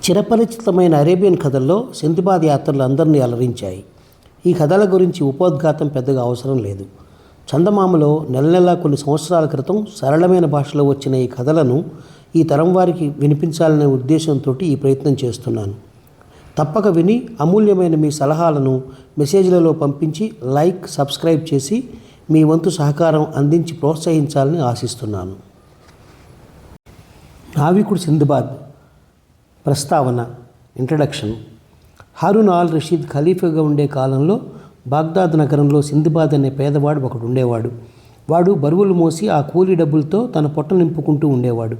చిరపరిచితమైన Arabian కథల్లో సింధిబాద్ యాత్రలు అందరినీ అలరించాయి. ఈ కథల గురించి ఉపోద్ఘాతం పెద్దగా అవసరం లేదు. చందమామలో నెల నెలా కొన్ని సంవత్సరాల క్రితం సరళమైన భాషలో వచ్చిన ఈ కథలను ఈ తరం వారికి వినిపించాలనే ఉద్దేశంతో ఈ ప్రయత్నం చేస్తున్నాను. తప్పక విని అమూల్యమైన మీ సలహాలను మెసేజ్లలో పంపించి లైక్ సబ్స్క్రైబ్ చేసి మీ వంతు సహకారం అందించి ప్రోత్సహించాలని ఆశిస్తున్నాను. నావికుడు సింధుబాద్ ప్రస్తావన ఇంట్రడక్షన్ హారూన్ ఆల్ రషీద్ ఖలీఫాగా ఉండే కాలంలో బాగ్దాద్ నగరంలో సింధుబాద్ అనే పేదవాడు ఒకడు ఉండేవాడు. వాడు బరువులు మోసి ఆ కూలీ డబ్బులతో తన పొట్ట నింపుకుంటూ ఉండేవాడు.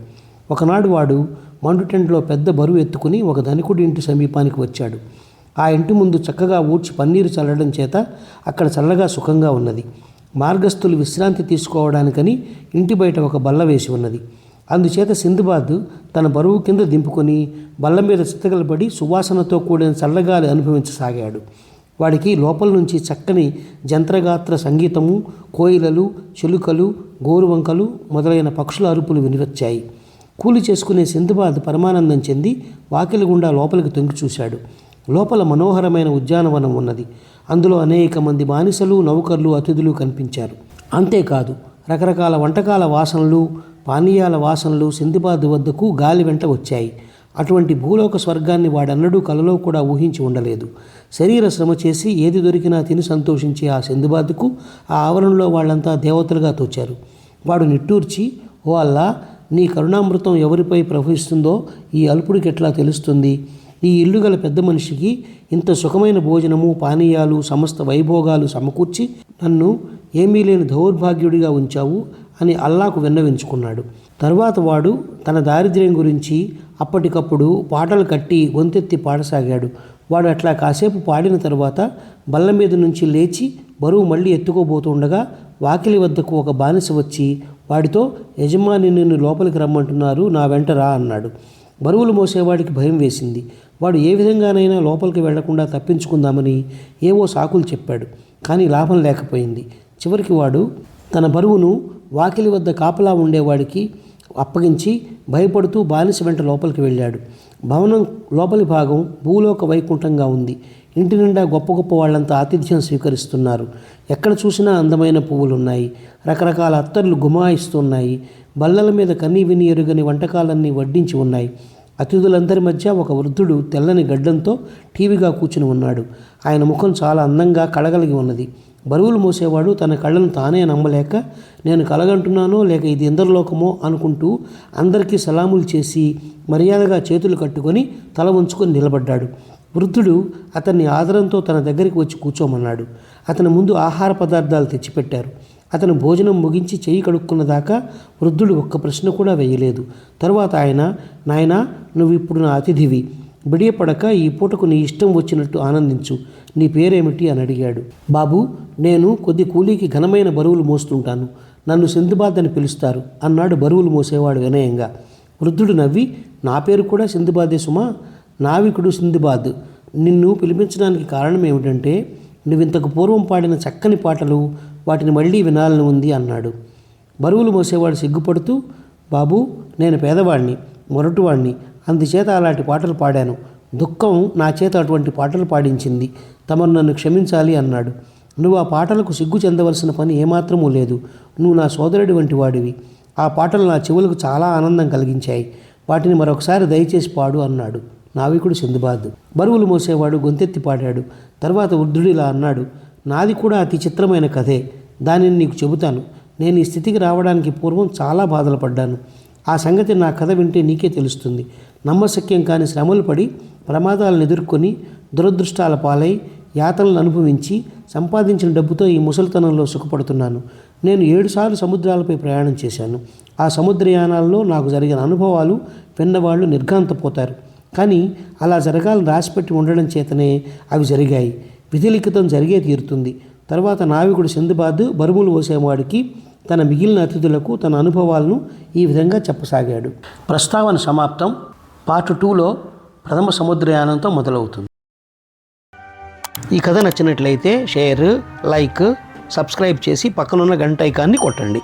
ఒకనాడు వాడు మండు టెంట్లో పెద్ద బరువు ఎత్తుకుని ఒక ధనికుడి ఇంటి సమీపానికి వచ్చాడు. ఆ ఇంటి ముందు చక్కగా ఊడ్చి పన్నీరు చల్లడం చేత అక్కడ చల్లగా సుఖంగా ఉన్నది. మార్గస్థులు విశ్రాంతి తీసుకోవడానికని ఇంటి బయట ఒక బల్ల వేసి ఉన్నది. అందుచేత సింధుబాద్ తన బరువు కింద దింపుకొని బల్ల మీద చిత్తగలబడి సువాసనతో కూడిన చల్లగాలి అనుభవించసాగాడు. వాడికి లోపల నుంచి చక్కని జంత్రగాత్ర సంగీతము కోయిలలు చిలుకలు గోరువంకలు మొదలైన పక్షుల అరుపులు వినివచ్చాయి. కూలి చేసుకునే సింధుబాద్ పరమానందం చెంది వాకిలి గుండా లోపలికి తొంగి చూశాడు. లోపల మనోహరమైన ఉద్యానవనం ఉన్నది. అందులో అనేక మంది బానిసలు నౌకర్లు అతిథులు కనిపించారు. అంతేకాదు రకరకాల వంటకాల వాసనలు పానీయాల వాసనలు సింధుబాద్ వద్దకు గాలి వెంట వచ్చాయి. అటువంటి భూలోక స్వర్గాన్ని వాడన్నడూ కలలో కూడా ఊహించి ఉండలేదు. శరీర శ్రమ చేసి ఏది దొరికినా తిని సంతోషించే ఆ సింధుబాద్కు ఆ ఆవరణలో వాళ్ళంతా దేవతలుగా తోచారు. వాడు నిట్టూర్చి ఓ అల్లా నీ కరుణామృతం ఎవరిపై ప్రవహిస్తుందో ఈ అల్పుడికి ఎట్లా తెలుస్తుంది? ఈ ఇల్లు గల పెద్ద మనిషికి ఇంత సుఖమైన భోజనము పానీయాలు సమస్త వైభోగాలు సమకూర్చి నన్ను ఏమీ లేని దౌర్భాగ్యుడిగా ఉంచావు. అని అల్లాకు విన్నవించుకున్నాడు. తరువాత వాడు తన దారిద్ర్యం గురించి అప్పటికప్పుడు పాటలు కట్టి గొంతెత్తి పాడసాగాడు. వాడు అట్లా కాసేపు పాడిన తర్వాత బల్ల మీద నుంచి లేచి బరువు మళ్ళీ ఎత్తుకోబోతుండగా వాకిలి వద్దకు ఒక బానిస వచ్చి వాడితో యజమాని నిన్ను లోపలికి రమ్మంటున్నారు నా వెంట రా అన్నాడు. బరువులు మోసేవాడికి భయం వేసింది. వాడు ఏ విధంగానైనా లోపలికి వెళ్ళకుండా తప్పించుకుందామని ఏవో సాకులు చెప్పాడు. కానీ లాభం లేకపోయింది. చివరికి వాడు తన బరువును వాకిలి వద్ద కాపలా ఉండేవాడికి అప్పగించి భయపడుతూ బానిస వెంట లోపలికి వెళ్ళాడు. భవనం లోపలి భాగం భూలోక వైకుంఠంగా ఉంది. ఇంటి నిండా గొప్ప గొప్ప వాళ్ళంతా ఆతిథ్యం స్వీకరిస్తున్నారు. ఎక్కడ చూసినా అందమైన పువ్వులు ఉన్నాయి రకరకాల అత్తర్లు గుమాయిస్తున్నాయి. బల్లల మీద కన్నీ విని ఎరుగని వంటకాలన్నీ వడ్డించి ఉన్నాయి. అతిథులందరి మధ్య ఒక వృద్ధుడు తెల్లని గడ్డంతో టీవీగా కూర్చుని ఉన్నాడు. ఆయన ముఖం చాలా అందంగా కళగలిగి ఉన్నది. బరువులు మోసేవాడు తన కళ్ళను తానే నమ్మలేక నేను కలగంటున్నానో లేక ఇది ఇందరిలోకమో అనుకుంటూ అందరికీ సలాములు చేసి మర్యాదగా చేతులు కట్టుకొని తల ఉంచుకొని నిలబడ్డాడు. వృద్ధుడు అతన్ని ఆదరంతో తన దగ్గరికి వచ్చి కూర్చోమన్నాడు. అతని ముందు ఆహార పదార్థాలు తెచ్చిపెట్టారు. అతను భోజనం ముగించి చేయి కడుక్కున్న దాకా వృద్ధుడు ఒక్క ప్రశ్న కూడా వేయలేదు. తరువాత ఆయన నాయనా నువ్విప్పుడు నా అతిథివి. బిడియపడక ఈ పూటకు నీ ఇష్టం వచ్చినట్టు ఆనందించు. నీ పేరేమిటి? అని అడిగాడు. బాబు నేను కొద్ది కూలీకి ఘనమైన బరువులు మోస్తుంటాను. నన్ను సింధుబాద్ అని పిలుస్తారు. అన్నాడు బరువులు మోసేవాడు వినయంగా. వృద్ధుడు నవ్వి నా పేరు కూడా సింధుబాదే సుమా? నావికుడు సింధుబాద్. నిన్ను పిలిపించడానికి కారణం ఏమిటంటే నువ్వు ఇంతకు పూర్వం పాడిన చక్కని పాటలు వాటిని మళ్ళీ వినాలని ఉంది అన్నాడు. బరువులు మోసేవాడు సిగ్గుపడుతూ బాబు నేను పేదవాడిని మొరటువాడిని అందుచేత అలాంటి పాటలు పాడాను. దుఃఖం నా చేత అటువంటి పాటలు పాడించింది. తమను నన్ను క్షమించాలి అన్నాడు. నువ్వు ఆ పాటలకు సిగ్గు చెందవలసిన పని ఏమాత్రమూ లేదు. నువ్వు నా సోదరుడి వంటి వాడివి. ఆ పాటలు నా చెవులకు చాలా ఆనందం కలిగించాయి. వాటిని మరొకసారి దయచేసి పాడు అన్నాడు నావికుడు సింధుబాద్. బరువులు మోసేవాడు గొంతెత్తి పాడాడు. తర్వాత వృద్ధుడిలా అన్నాడు. నాది కూడా అతి చిత్రమైన కథే. దానిని నీకు చెబుతాను. నేను ఈ స్థితికి రావడానికి పూర్వం చాలా బాధలు పడ్డాను ఆ సంగతి నా కథ వింటే నీకే తెలుస్తుంది. నమ్మశక్యం కాని శ్రమలు పడి ప్రమాదాలను ఎదుర్కొని దురదృష్టాల పాలై యాతనలు అనుభవించి సంపాదించిన డబ్బుతో ఈ ముసలితనంలో సుఖపడుతున్నాను. నేను ఏడుసార్లు సముద్రాలపై ప్రయాణం చేశాను. ఆ సముద్రయానాల్లో నాకు జరిగిన అనుభవాలు విన్నవాళ్ళు నిర్ఘాంతపోతారు. కానీ అలా జరగాలని రాసిపెట్టి ఉండడం చేతనే అవి జరిగాయి. విధిలిఖితం జరిగే తీరుతుంది. తర్వాత నావికుడు సింధుబాద్ బరువులు పోసేవాడికి తన మిగిలిన అతిథులకు తన అనుభవాలను ఈ విధంగా చెప్పసాగాడు. ప్రస్తావన సమాప్తం. పార్ట్ టూలో ప్రథమ సముద్రయానంతో మొదలవుతుంది. ఈ కథ నచ్చినట్లయితే షేర్ లైక్ సబ్స్క్రైబ్ చేసి పక్కనున్న గంట ఐకాన్ని కొట్టండి.